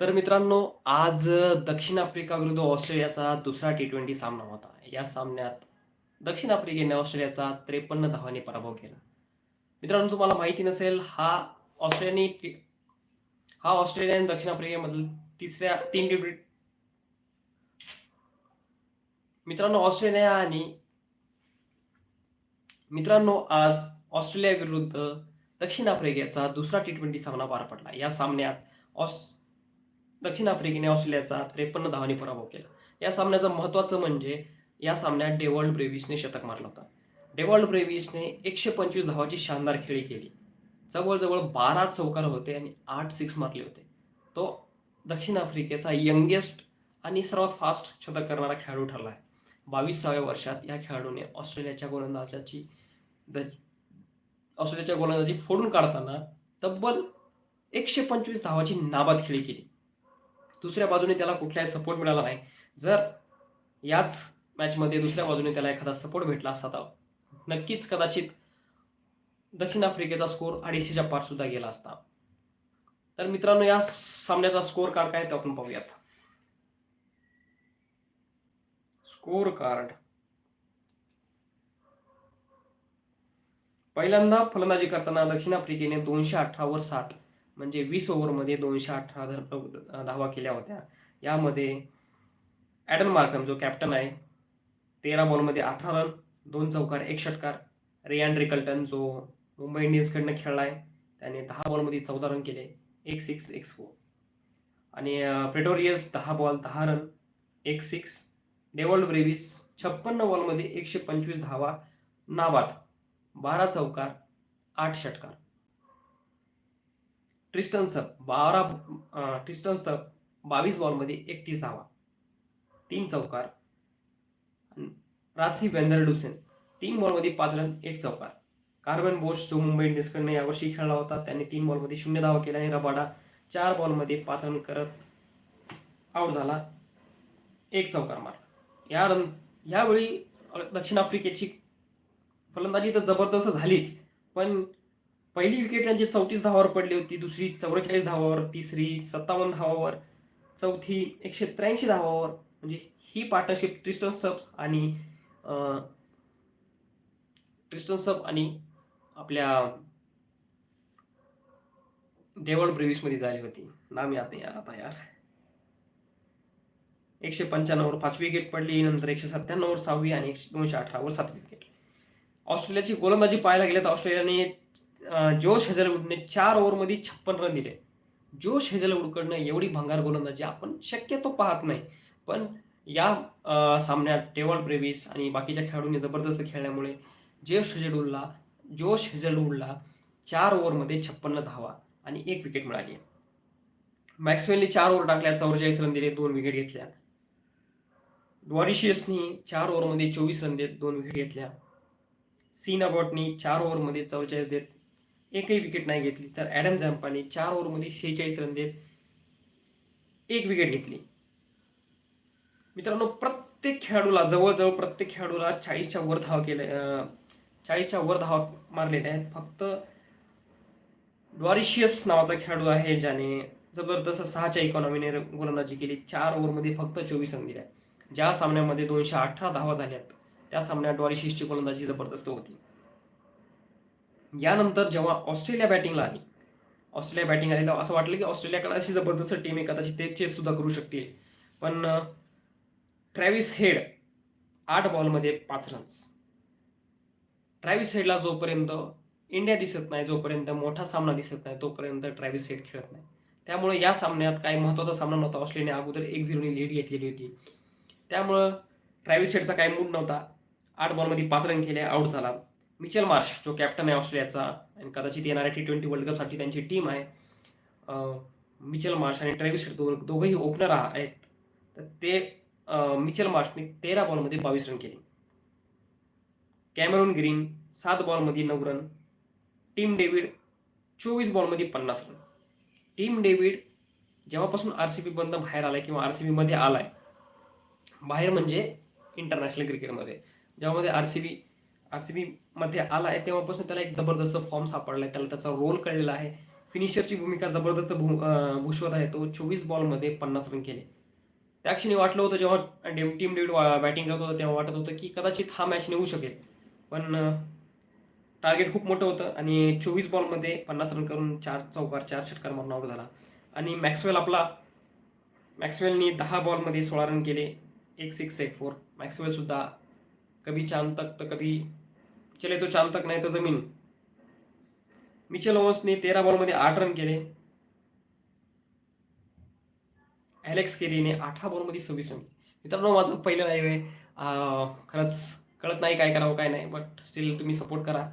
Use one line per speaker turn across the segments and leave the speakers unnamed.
तर मित्रांनो आज दक्षिण आफ्रिका विरुद्ध ऑस्ट्रेलियाचा दुसरा टी ट्वेंटी सामना होता. या सामन्यात दक्षिण आफ्रिकेने ऑस्ट्रेलियाचा त्रेपन्न धावांनी पराभव केला. मित्रांनो तुम्हाला माहिती नसेल हा ऑस्ट्रेलियाने हा ऑस्ट्रेलिया आणि दक्षिण आफ्रिकेमधील तिसऱ्या तीन टी मित्रांनो ऑस्ट्रेलिया आणि मित्रांनो आज ऑस्ट्रेलिया विरुद्ध दक्षिण आफ्रिकेचा दुसरा टी ट्वेंटी सामना पार पडला. या सामन्यात ऑस्ट दक्षिण आफ्रिकेने ऑस्ट्रेलियाचा त्रेपन्न धावांनी पराभव केला. या सामन्याचं महत्त्वाचं म्हणजे या सामन्यात डेवॉल्ड ब्रेविसने शतक मारलं होतं. डेवॉल्ड ब्रेविसने एकशे पंचवीस धावाची शानदार खेळी केली. जवळजवळ बारा चौकार होते आणि आठ सिक्स मारले होते. तो दक्षिण आफ्रिकेचा यंगेस्ट आणि सर्वात फास्ट शतक करणारा खेळाडू ठरला आहे. बावीसाव्या वर्षात या खेळाडूने ऑस्ट्रेलियाच्या गोलंदाजाची द- ऑस्ट्रेलियाच्या गोलंदाजी फोडून काढताना तब्बल एकशे पंचवीस धावाची नाबाद खेळी केली. दुसऱ्या बाजूने त्याला कुठलाही सपोर्ट मिळाला नाही. जर याच मॅचमध्ये दुसऱ्या बाजूने त्याला एखादा सपोर्ट भेटला असता तर नक्कीच कदाचित दक्षिण आफ्रिकेचा स्कोर अडीचशेच्या पार सुद्धा गेला असता. तर मित्रांनो या सामन्याचा स्कोर कार्ड काय ते आपण पाहूयात. स्कोर कार्ड पहिल्यांदा फलंदाजी करताना दक्षिण आफ्रिकेने दोनशे अठरावर साठ म्हणजे वीस ओव्हरमध्ये दोनशे अठरा धर- धावा केल्या होत्या. यामध्ये ॲडन मार्कम जो कॅप्टन आहे तेरा बॉलमध्ये अठरा रन दोन चौकार एक षटकार. रियान रिकल्टन जो मुंबई इंडियन्सकडनं खेळला आहे त्याने दहा बॉलमध्ये चौदा रन केले. एक सिक्स एक फोर आणि प्रेटोरियस दहा बॉल दहा रन एक सिक्स डेवॉल्ड ब्रेविस छप्पन्न बॉलमध्ये एकशे पंचवीस धावा नाबाद बारा चौकार आठ षटकार. ट्रिस्टनसह बारा अं, बावीस बॉलमध्ये एकतीस धावा तीन चौकार. रासी वेंदरडुसेन तीन बॉलमध्ये पाच रन एक चौकार. कार्बन बोस जो मुंबई इंडियन्सकडनं यावर्षी खेळला होता त्यांनी तीन बॉलमध्ये शून्य धावा केला आणि रबाडा चार बॉलमध्ये पाच रन करत आउट झाला. एक चौकार मारला. या रन यावेळी दक्षिण आफ्रिकेची फलंदाजी तर जबरदस्त झालीच पण पहिली विकेट त्यांची चौतीस धावावर पडली होती दुसरी चौवेचाळीस धावावर तिसरी सत्तावन्न धावावर चौथी एकशे त्र्याऐंशी धावावर. म्हणजे ही पार्टनरशिप ट्रिस्टन स्टब्स आणि ट्रिस्टन सब आणि आपल्या देवळमध्ये झाली होती. नाम याद नाही यार आता यार. एकशे पंच्याण्णववर पाचवी विकेट पडली नंतर एकशे सत्त्याण्णववर सहावी आणि एकशे दोनशे अठरावर सातवी विकेट ऑस्ट्रेलियाची गोलंदाजी पाहायला गेले तर ऑस्ट्रेलियाने जोश हेझलवूडने चार ओव्हरमध्ये छप्पन रन दिले. जोश हेझलवूडकडनं एवढी भंगार गोलंदाजी आपण शक्यतो पाहत नाही. पण या सामन्यात टेवॉल ब्रेविस आणि बाकीच्या खेळाडूंनी जबरदस्त खेळल्यामुळे जोश हेझलवूडला जोश हेझलवूडला चार ओव्हरमध्ये छप्पन्न धावा आणि एक विकेट मिळाली. मॅक्सवेलने चार ओव्हर टाकल्या चौवेचाळीस रन दिले दोन विकेट घेतल्या. डॉरिशियसनी चार ओव्हरमध्ये चोवीस रन देत दोन विकेट घेतल्या. सीन अबॉटनी चार ओव्हरमध्ये चौवेचाळीस देत एकही विकेट नाही घेतली. तर ॲडम झंपाने चार ओव्हरमध्ये शेहेचाळीस रन देत एक विकेट घेतली. मित्रांनो प्रत्येक खेळाडूला जवळजवळ प्रत्येक खेळाडूला चाळीसच्या वर धाव केले चाळीसच्या वर धावा मारलेल्या आहेत. फक्त डॉरिशियस नावाचा खेळाडू आहे ज्याने जबरदस्त सहाच्या इकॉनॉमीने गोलंदाजी केली. चार ओव्हरमध्ये फक्त चोवीस रन दिल्या ज्या सामन्यामध्ये दोनशे अठरा धावा झाल्यात त्या सामन्यात डॉरिशियसची गोलंदाजी जबरदस्त होती. यानंतर जेव्हा ऑस्ट्रेलिया बॅटिंगला आली ऑस्ट्रेलिया बॅटिंग आली तेव्हा असं वाटलं की ऑस्ट्रेलियाकडे अशी जबरदस्त टीम आहे कदाचित ते चेस सुद्धा करू शकतील. पण ट्रॅव्हिस हेड आठ बॉलमध्ये पाच रन्स ट्रॅव्हिस हेडला जोपर्यंत इंडिया दिसत नाही जोपर्यंत मोठा सामना दिसत नाही तोपर्यंत ट्रॅव्हिस हेड खेळत नाही. त्यामुळे या सामन्यात काही महत्त्वाचा सामना नव्हता. ऑस्ट्रेलियाने अगोदर एक झिरोनी लीड घेतलेली होती. त्यामुळं ट्रॅव्हिस हेडचा काही मूड नव्हता. आठ बॉलमध्ये पाच रन केले आऊट झाला. मिचेल मार्श जो कॅप्टन आहे ऑस्ट्रेलियाचा आणि कदाचित येणाऱ्या टी ट्वेंटी वर्ल्ड कपसाठी त्यांची टीम आहे मिचेल मार्श आणि ट्रेविस हेड दोघंही ओपनर आहेत. तर ते मिचेल मार्शने तेरा बॉलमध्ये बावीस रन केले. कॅमेरून ग्रीन सात बॉलमध्ये नऊ रन टीम डेव्हिड चोवीस बॉलमध्ये पन्नास रन टीम डेव्हिड जेव्हापासून आर सी बीमधनं बाहेर आलाय किंवा आर सी बीमध्ये आलाय बाहेर म्हणजे इंटरनॅशनल क्रिकेटमध्ये जेव्हामध्ये R C B R C बीमध्ये आला आहे तेव्हापासून त्याला एक जबरदस्त फॉर्म सापडला आहे त्याला त्याचा रोल कळलेला आहे. फिनिशरची भूमिका जबरदस्त भू भूषवत आहे. तो चोवीस बॉलमध्ये पन्नास रन केले. त्या क्षणी वाटलं होतं जेव्हा टीम डेव्हिड बॅटिंग करत होतं तेव्हा वाटत होतं की कदाचित हा मॅच नेऊ शकेल. पण टार्गेट खूप मोठं होतं आणि चोवीस बॉलमध्ये पन्नास रन करून चार चौकार चार षटकार मारून आउट झाला. आणि मॅक्सवेल आपला मॅक्सवेलनी दहा बॉलमध्ये सोळा रन केले. एक सिक्स एक फोर मॅक्सवेलसुद्धा कभी चांद तक तर कधी चले तो चांद तक नाही तो जमीन. मिचेल ओवन्सने तेरा बॉलमध्ये आठ रन केले. ॲलेक्स केरीने अठरा बॉलमध्ये सव्वीस रन मित्रांनो माझं पहिलं लाईव्ह आहे. खरंच कळत नाही काय करावं काय नाही बट स्टील तुम्ही सपोर्ट करा.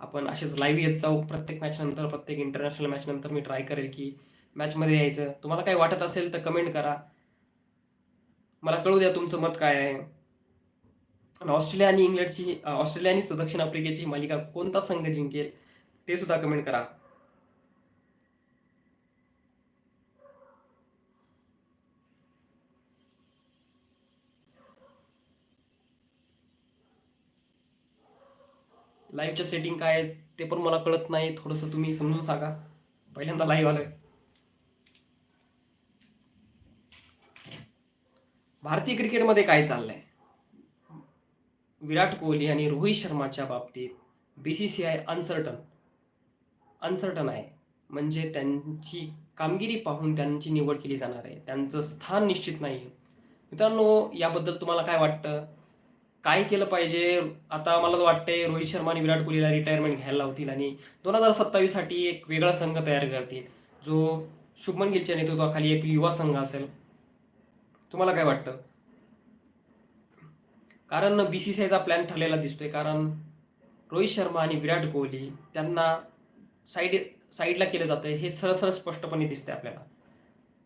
आपण असेच लाईव्ह येत जाऊ. प्रत्येक मॅच नंतर प्रत्येक इंटरनॅशनल मॅच नंतर मी ट्राय करेल की मॅचमध्ये यायचं. तुम्हाला काय वाटत असेल तर कमेंट करा. मला कळू द्या तुमचं मत काय आहे. ऑस्ट्रेलिया आणि इंग्लंडची ऑस्ट्रेलिया आणि दक्षिण आफ्रिकेची मालिका कोणता संघ जिंकेल ते सुद्धा कमेंट करा. लाईव्हच्या सेटिंग काय आहे ते पण मला कळत नाही थोडंसं तुम्ही समजून सांगा. पहिल्यांदा लाईव्ह आलोय. भारतीय क्रिकेटमध्ये काय चाललंय? विराट कोहली आणि रोहित शर्माच्या बाबतीत B C C I uncertain uncertain आहे. म्हणजे त्यांची कामगिरी पाहून त्यांची निवड केली जाणार आहे. त्यांचं स्थान निश्चित नाही. मित्रांनो याबद्दल तुम्हाला काय वाटतं? काय केलं पाहिजे? आता मला तर वाटतंय रोहित शर्मा आणि विराट कोहलीला रिटायरमेंट घ्यायला लावतील आणि दोन हजार सत्तावीससाठी एक वेगळा संघ तयार करतील. जो शुभमन गिलच्या नेतृत्वाखाली एक युवा संघ असेल. तुम्हाला काय वाटतं? कारण बी सी सी आयचा प्लॅन ठरलेला दिसतोय. कारण रोहित शर्मा आणि विराट कोहली त्यांना साईड साईडला केलं जातंय. हे सरळ सरळ स्पष्टपणे दिसते आपल्याला.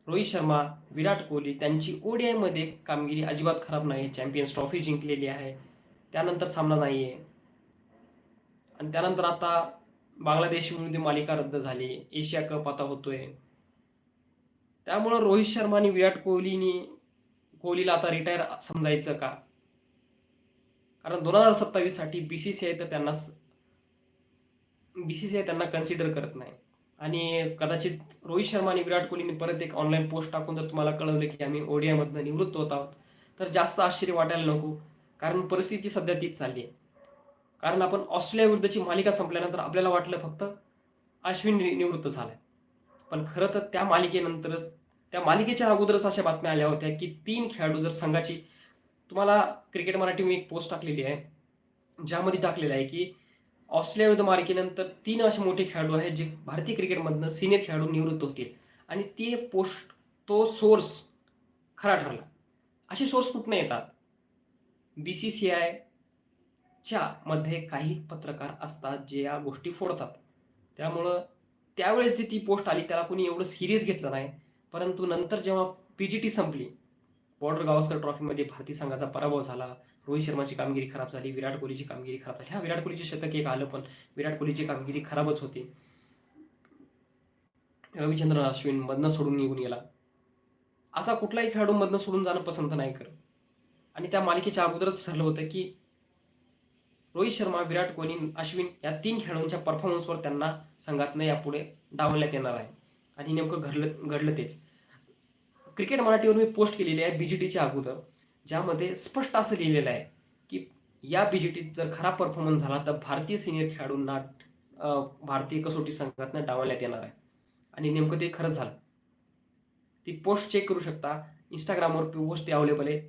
रोहित शर्मा विराट कोहली त्यांची ओडीआयमध्ये मध्ये कामगिरी अजिबात खराब नाही चॅम्पियन्स ट्रॉफी जिंकलेली आहे. त्यानंतर सामना नाही आहे आणि त्यानंतर आता बांगलादेश विरुद्ध मालिका रद्द झाली. एशिया कप आता होतोय. त्यामुळं रोहित शर्मा आणि विराट कोहलीनी कोहलीला आता रिटायर समजायचं का? कारण दोन हजार सत्तावीससाठी बीसीसीआय तर त्यांना बीसीसीआय त्यांना कन्सिडर करत नाही. आणि कदाचित रोहित शर्मा आणि विराट कोहलीने परत एक ऑनलाईन पोस्ट टाकून जर तुम्हाला कळवलं की आम्ही ओडियामधनं निवृत्त होत आहोत तर जास्त आश्चर्य वाटायला नको कारण परिस्थिती सध्या तीच चालली आहे. कारण आपण ऑस्ट्रेलियाविरुद्धची मालिका संपल्यानंतर आपल्याला वाटलं फक्त अश्विन नि- निवृत्त झालाय. पण खरं तर त्या मालिकेनंतरच त्या मालिकेच्या अगोदरच अशा बातम्या आल्या होत्या की तीन खेळाडू जर संघाची तुम्हाला क्रिकेट मराठी मी एक पोस्ट टाकलेली आहे. ज्यामध्ये टाकलेलं आहे की ऑस्ट्रेलिया विरुद्ध मालिकेनंतर तीन असे मोठे खेळाडू आहेत जे भारतीय क्रिकेटमधनं सिनियर खेळाडू निवृत्त होतील. आणि ते पोस्ट तो सोर्स खरा ठरला. असे सोर्स कुठनं येतात? बी सी सी आयच्या मध्ये काही पत्रकार असतात जे या गोष्टी फोडतात. त्यामुळं त्यावेळेस जी ती पोस्ट आली त्याला कोणी एवढं सिरियस घेतलं नाही. परंतु नंतर जेव्हा पी जी टी संपली बॉर्डर गावस्कर ट्रॉफीमध्ये भारतीय संघाचा पराभव झाला. रोहित शर्माची कामगिरी खराब झाली. विराट कोहलीची कामगिरी खराब झाली. हा विराट कोहलीचे शतक एक आलं पण विराट कोहलीची कामगिरी खराबच होती. रविचंद्रन अश्विन मधनं सोडून निघून गेला. असा कुठलाही खेळाडू मधनं सोडून जाणं पसंत नाही करत. आणि त्या मालिकेच्या अगोदरच ठरलं होतं की रोहित शर्मा विराट कोहली अश्विन या तीन खेळाडूंच्या परफॉर्मन्सवर त्यांना संघातनं यापुढे डावलण्यात येणार आहे. आणि नेमकं घडलं घडलं तेच. क्रिकेट मराठीवर मी पोस्ट केलेली आहे बीजीटीच्या अगोदर ज्यामध्ये स्पष्ट असं लिहिलेलं आहे की या बीजीटीत जर खराब परफॉर्मन्स झाला तर भारतीय सिनियर खेळाडूंना भारतीय कसोटी संघातनं डावलण्यात येणार आहे. आणि नेमकं ते खरंच झालं. ती पोस्ट चेक करू शकता. इंस्टाग्रामवर पोस्ट ते अवेलेबल आहे.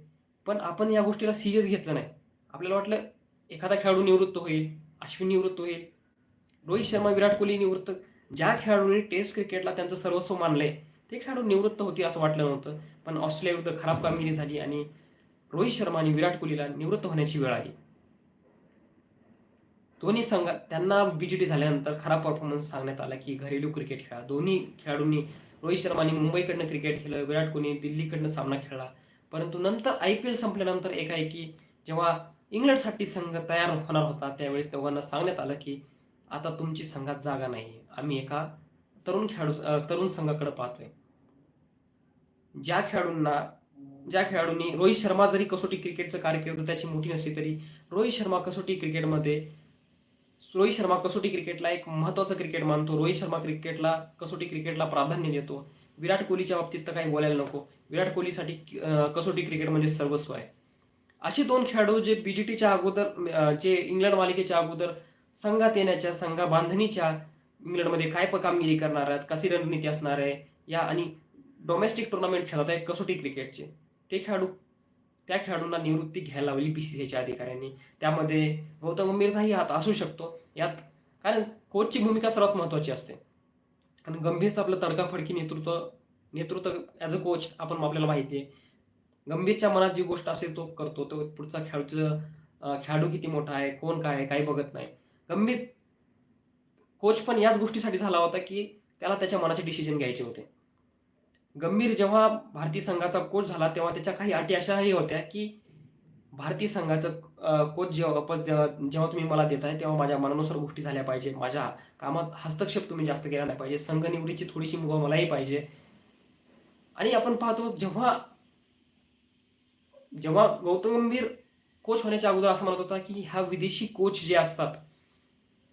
पण आपण या गोष्टीला सिरियस घेतलं नाही. आपल्याला वाटलं एखादा खेळाडू निवृत्त होईल अश्विन निवृत्त होईल रोहित शर्मा विराट कोहली निवृत्त. ज्या खेळाडूंनी टेस्ट क्रिकेटला त्यांचं सर्वस्व मानलंय ते खेळाडू निवृत्त होतील असं वाटलं नव्हतं. पण ऑस्ट्रेलियाविरुद्ध खराब कामगिरी झाली आणि रोहित शर्मा आणि विराट कोहलीला निवृत्त होण्याची वेळ आली. दोन्ही संघात त्यांना बीजीटी झाल्यानंतर खराब परफॉर्मन्स सांगण्यात आला की घरेलू क्रिकेट खेळा. दोन्ही खेळाडूंनी रोहित शर्माने मुंबईकडनं क्रिकेट खेळलं विराट कोहली दिल्लीकडनं सामना खेळला. परंतु नंतर आय पी एल संपल्यानंतर एकाएकी जेव्हा इंग्लंडसाठी संघ तयार होणार होता त्यावेळेस दोघांना सांगण्यात आलं की आता तुमची संघात जागा नाही. आम्ही एका तरुण खेळाडू तरुण संघाकडे पाहतोय. ज्या खेळाडूंना ज्या खेळाडूंनी रोहित शर्मा जरी कसोटी क्रिकेटचं कारकीर्द त्याची मोठी नसली तरी रोहित शर्मा कसोटी क्रिकेटमध्ये रोहित शर्मा कसोटी क्रिकेटला एक महत्वाचं क्रिकेट मानतो. रोहित शर्मा क्रिकेटला कसोटी क्रिकेटला प्राधान्य देतो. विराट कोहलीच्या बाबतीत तर काही बोलायला नको. विराट कोहलीसाठी कसोटी क्रिकेट म्हणजे सर्वस्व आहे. असे दोन खेळाडू जे बीजीटीच्या अगोदर जे इंग्लंड मालिकेच्या अगोदर संघात येण्याच्या संघा बांधणीच्या इंग्लंडमध्ये काय कामगिरी करणार आहेत? कशी रणनीती असणार आहे? या आणि डोमेस्टिक टुर्नामेंट खेळत आहे कसोटी क्रिकेटचे ते खेळाडू त्या खेळाडूंना निवृत्ती घ्यायला लावली पी सी सीच्या अधिकाऱ्यांनी. त्यामध्ये गौतम गंभीरचाही हात असू शकतो. यात कारण कोचची भूमिका सर्वात महत्त्वाची असते. आणि गंभीरचं आपलं तडकाफडकी नेतृत्व नेतृत्व ॲज अ कोच आपण आपल्याला माहिती आहे. गंभीरच्या मनात जी गोष्ट असेल तो करतो. तो पुढचा खेळाडूचं खेळाडू किती मोठा आहे? कोण काय आहे? काही बघत नाही. गंभीर कोच पण याच गोष्टीसाठी झाला होता की त्याला त्याच्या मनाचे डिसिजन घ्यायचे होते. गंभीर जेव्हा भारतीय संघाचा कोच झाला तेव्हा त्याच्या काही अटी अशाही होत्या की भारतीय संघाचं कोच जेव्हा जेव्हा तुम्ही मला देताय तेव्हा माझ्या मनानुसार गोष्टी झाल्या पाहिजे. माझ्या कामात हस्तक्षेप तुम्ही जास्त केला नाही पाहिजे. संघ निवडीची थोडीशी मुभा मलाही पाहिजे. आणि आपण पाहतो जेव्हा जेव्हा गौतम गंभीर कोच होण्याच्या अगोदर असं म्हणत होता की ह्या विदेशी कोच जे असतात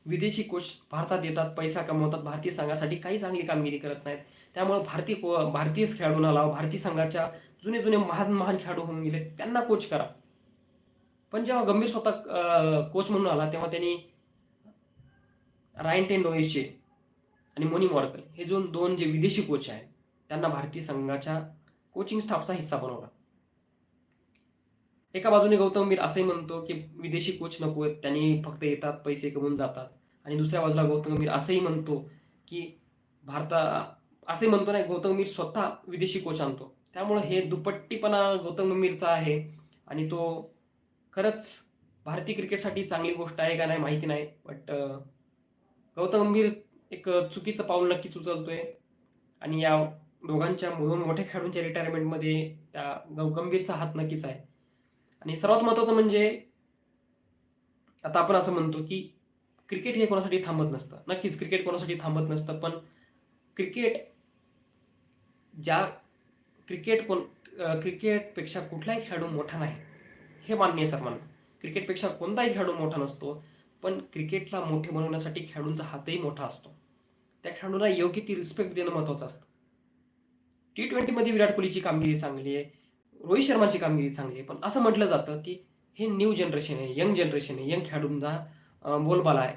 विदेशी कोच भारतात येतात पैसा कमवतात भारतीय संघासाठी काही चांगली कामगिरी करत नाहीत. त्यामुळे भारतीय को- भारतीय खेळाडूंना लावा भारतीय संघाच्या जुने जुने महान महान खेळाडू होऊन गेले त्यांना कोच करा. पण जेव्हा गंभीर स्वतः कोच म्हणून आला तेव्हा त्यांनी रायन टेन रोहिसचे आणि मोनी मॉर्कल हे जो दोन जे विदेशी कोच आहेत त्यांना भारतीय संघाच्या कोचिंग स्टाफचा हिस्सा बनवला. एका बाजूने गौतम गंभीर असंही म्हणतो की विदेशी कोच नको आहेत त्यांनी फक्त येतात पैसे कमवून जातात. आणि दुसऱ्या बाजूला गौतम गंभीर असंही म्हणतो की भारता असे म्हणतो नाही गौतम गंभीर स्वतः विदेशी कोच आणतो. त्यामुळे हे दुपट्टीपणा गौतम गंभीरचा आहे आणि तो खरंच भारतीय क्रिकेटसाठी चांगली गोष्ट आहे का नाही माहिती नाही बट गौतम गंभीर एक चुकीचं पाऊल नक्कीच उचलतोय. आणि या दोघांच्या दोन मोठ्या खेळाडूंच्या रिटायरमेंटमध्ये त्या गंभीरचा हात नक्कीच आहे. आणि सर्वात महत्वाचं म्हणजे आता आपण असं म्हणतो की क्रिकेट हे कोणासाठी थांबत नसतं. नक्कीच क्रिकेट कोणासाठी थांबत नसतं पण क्रिकेट ज्या क्रिकेट कोण क्रिकेटपेक्षा कुठलाही खेळाडू मोठा नाही हे मान्य आहे सर्वांना. क्रिकेटपेक्षा कोणताही खेळाडू मोठा नसतो पण क्रिकेटला मोठे बनवण्यासाठी खेळाडूंचा हातही मोठा असतो. त्या खेळाडूला योग्य ती रिस्पेक्ट देणं महत्त्वाचं असतं. टी ट्वेंटीमध्ये विराट कोहलीची कामगिरी चांगली आहे रोहित शर्माची कामगिरी चांगली आहे पण असं म्हटलं जातं की हे न्यू जनरेशन आहे यंग जनरेशन आहे यंग खेळाडूंना बोलबाला आहे.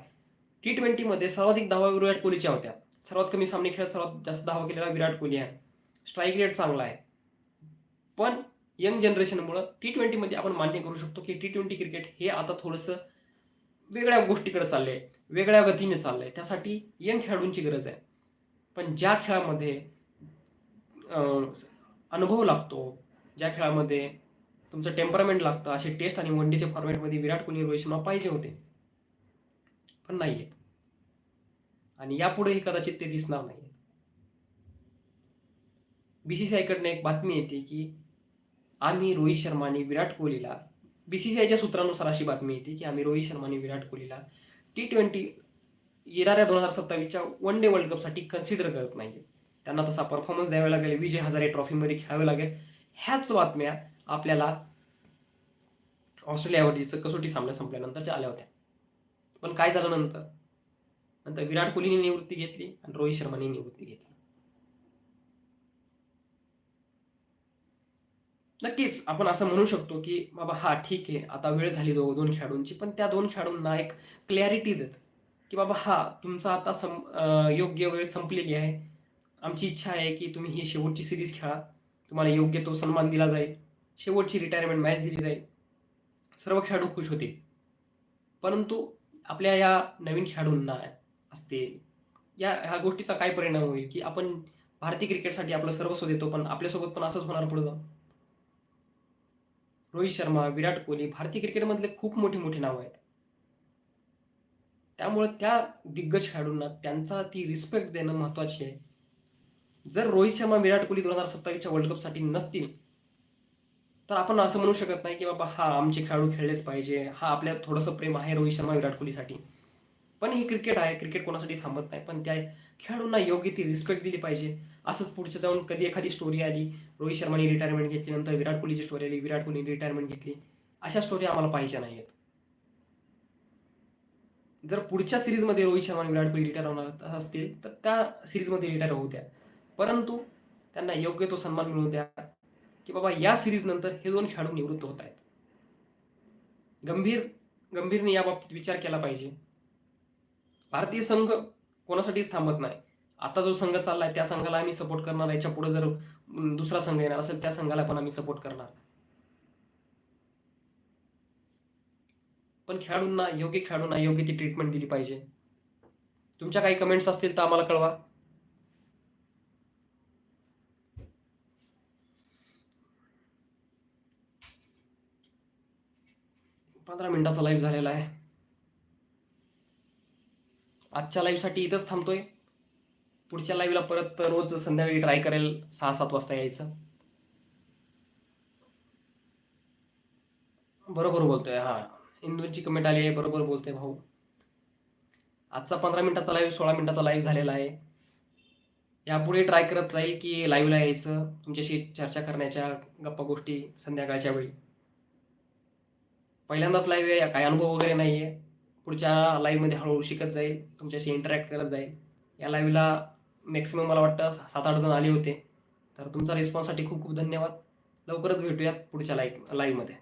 टी ट्वेंटीमध्ये सर्वाधिक धावा विराट कोहलीच्या होत्या. सर्वात कमी सामने खेळत सर्वात जास्त धावा केलेला विराट कोहली आहे. स्ट्राईक रेट चांगला आहे. पण यंग जनरेशनमुळं टी ट्वेंटीमध्ये आपण मान्य करू शकतो की टी ट्वेंटी क्रिकेट हे आता थोडंसं वेगळ्या गोष्टीकडे चाललंय वेगळ्या गतीने चाललंय. त्यासाठी यंग खेळाडूंची गरज आहे. पण ज्या खेळामध्ये अनुभव लागतो ज्या खेळामध्ये तुमचं टेम्परामेंट लागतं असे टेस्ट आणि वन डेच्या फॉर्मॅटमध्ये विराट कोहली रोहित शर्मा पाहिजे होते. पण नाही आहेत आणि यापुढेही कदाचित ते दिसणार नाही बीसीसीआयकडनं एक बातमी येते की आम्ही रोहित शर्मा आणि विराट कोहलीला बीसीसीआयच्या सूत्रानुसार अशी बातमी येते की आम्ही रोहित शर्मा आणि विराट कोहलीला टी ट्वेंटी येणाऱ्या दोन हजार सत्तावीसच्या वन डे वर्ल्ड कपसाठी कन्सिडर करत नाही त्यांना तसा परफॉर्मन्स द्यावा लागेल विजय हजारे ट्रॉफीमध्ये खेळावे लागेल. ह्याच बातम्या आपल्याला ऑस्ट्रेलियावरतीचं कसोटी सामना संपल्यानंतरच्या आल्या होत्या. पण काय झालं नंतर? नंतर विराट कोहलीने निवृत्ती घेतली आणि रोहित शर्माने निवृत्ती घेतली. नक्कीच आपण असं म्हणू शकतो की बाबा हा ठीक आहे आता वेळ झाली दो दोन खेळाडूंची. पण त्या दोन खेळाडूंना एक क्लॅरिटी देत की बाबा हा तुमचा आता सम योग्य वेळ संपलेली आहे. आमची इच्छा आहे की तुम्ही ही शेवटची सिरीज खेळा. तुम्हाला योग्य तो सन्मान दिला जाईल. शेवटची रिटायरमेंट मॅच दिली जाईल. सर्व खेळाडू खुश होतील. परंतु आपल्या या नवीन खेळाडूंना असतील या ह्या गोष्टीचा काय परिणाम होईल? की आपण भारतीय क्रिकेटसाठी आपलं सर्वस्व देतो पण आपल्यासोबत पण असंच होणार पुढे जाऊन? रोहित शर्मा विराट कोहली भारतीय क्रिकेटमधले खूप मोठी मोठी नावं आहेत. त्यामुळे त्या दिग्गज खेळाडूंना त्यांचा ती रिस्पेक्ट देणं महत्वाची आहे. जर रोहित शर्मा विराट कोहली दोन हजार सत्तावीसच्या वर्ल्ड कपसाठी नसतील तर आपण असं म्हणू शकत नाही की बाबा हा आमचे खेळाडू खेळलेच पाहिजे. हा आपल्या थोडंसं प्रेम आहे रोहित शर्मा विराट कोहलीसाठी. पण हे क्रिकेट आहे. क्रिकेट कोणासाठी थांबत नाही. पण त्या खेळाडूंना योग्य ती रिस्पेक्ट दिली पाहिजे. असंच पुढच्या जाऊन कधी एखादी स्टोरी आली रोहित शर्माने रिटायरमेंट घेतली नंतर विराट कोहलीची स्टोरी आली विराट कोहली रिटायरमेंट घेतली अशा स्टोरी आम्हाला पाहिजे नाहीत जर पुढच्या सिरीजमध्ये रोहित शर्मा आणि विराट कोहली रिटायर होणार असतील तर त्या सिरीजमध्ये रिटायर होऊ द्या. परंतु त्यांना योग्य तो सन्मान मिळू द्या. की बाबा या सिरीज नंतर हे दोन खेळाडू निवृत्त होत आहेत. गंभीर गंभीरने याबाबतीत विचार केला पाहिजे. भारतीय संघ कोणासाठीच थांबत नाही. आता जो संघ चाललाय त्या संघाला आम्ही सपोर्ट करणार. याच्यापुढे जर दुसरा संघ येणार असेल त्या संघाला पण आम्ही सपोर्ट करणार. पण खेळाडूंना योग्य खेळाडूंना योग्य ती ट्रीटमेंट दिली पाहिजे. तुमच्या काही कमेंट्स असतील तर आम्हाला कळवा. पंधरा मिनिटाचा लाईव्ह झालेला आहे. आजच्या लाईव्हसाठी इथंच थांबतोय. पुढच्या लाईव्हला परत रोज संध्याकाळी ट्राय करेल सहा सात वाजता यायचं. बरोबर बोलतोय हा. इंदूरची कमेंट आली आहे बरोबर बोलतोय भाऊ. आजचा पंधरा मिनिटाचा लाईव्ह सोळा मिनिटाचा लाईव्ह झालेला आहे. यापुढे ट्राय करत राहील की लाईव्हला यायचं तुमच्याशी चर्चा करण्याच्या गप्पा गोष्टी संध्याकाळच्या वेळी. पहिल्यांदाच लाईव्ह आहे काही अनुभव वगैरे नाही आहे पुढच्या लाईव्हमध्ये हळूहळू शिकत जाईल तुमच्याशी इंटरॅक्ट करत जाईल. या लाईव्हला मॅक्सिमम मला वाटतं सात आठ जण आले होते. तर तुमचा रिस्पॉन्ससाठी खूप खूप धन्यवाद. लवकरच भेटूयात पुढच्या लाईक लाईव्हमध्ये